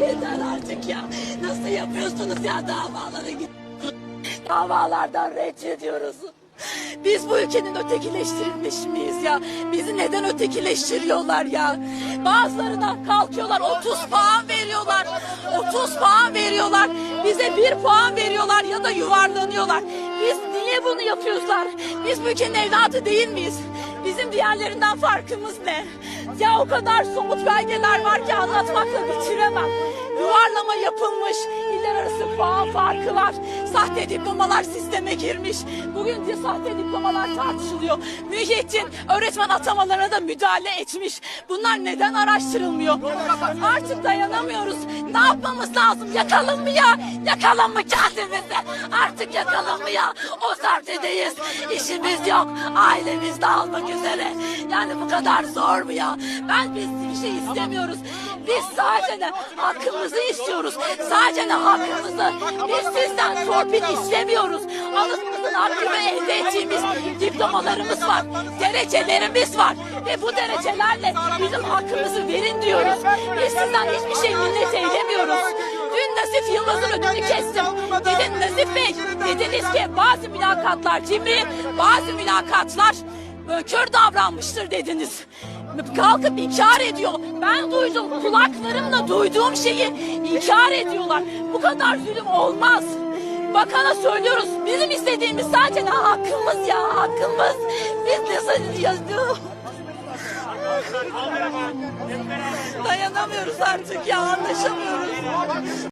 Yeter artık ya. Nasıl yapıyorsunuz ya davalara git. Davalardan reddediyoruz. Biz bu ülkenin ötekileştirilmiş miyiz ya? Bizi neden ötekileştiriyorlar ya? Bazılarına kalkıyorlar 30 puan veriyorlar. 30 puan veriyorlar. Bize bir puan veriyorlar ya da yuvarlanıyorlar. Biz niye bunu yapıyorlar? Biz bu ülkenin evladı değil miyiz? Bizim diğerlerinden farkımız ne? Ya o kadar somut belgeler var ki anlatmakla bitiremem. Yuvarlama yapılmış, iller arası puan farkı var. Sahte diplomalar sisteme girmiş. Bugün de sahte diplomalar tartışılıyor. Mühittin öğretmen atamalarına da müdahale etmiş. Bunlar neden araştırılmıyor? Artık dayanamıyoruz. Ne yapmamız lazım? Yakalım mı ya? Yakalım mı kendimizi? Artık yakalım mı ya? O sertedeyiz. İşimiz yok. Ailemiz dağılmak üzere. Yani bu kadar zor mu ya? Ben biz bir şey istemiyoruz. Biz sadece hakkımızı istiyoruz. Sadece hakkımızı. Biz sizden torpil istemiyoruz. Alımımızın hakkını elde ettiğimiz diplomalarımız var. Derecelerimiz var. Ve bu derecelerle bizim hakkımızı verin diyoruz. Biz sizden hiçbir şey minnet eylemiyoruz. Dün Nazif Yılmaz'ın ödünü kestim. Dedin Nazif Bey, dediniz ki bazı mülakatlar cimri, bazı mülakatlar kör davranmıştır dediniz. Kalkıp inkar ediyor. Ben duydum, kulaklarımla duyduğum şeyi inkar ediyorlar. Bu kadar zulüm olmaz. Bakana söylüyoruz. Bizim istediğimiz sadece hakkımız ya, hakkımız. Biz nasıl yazıyoruz? Dayanamıyoruz artık ya, anlaşamıyoruz.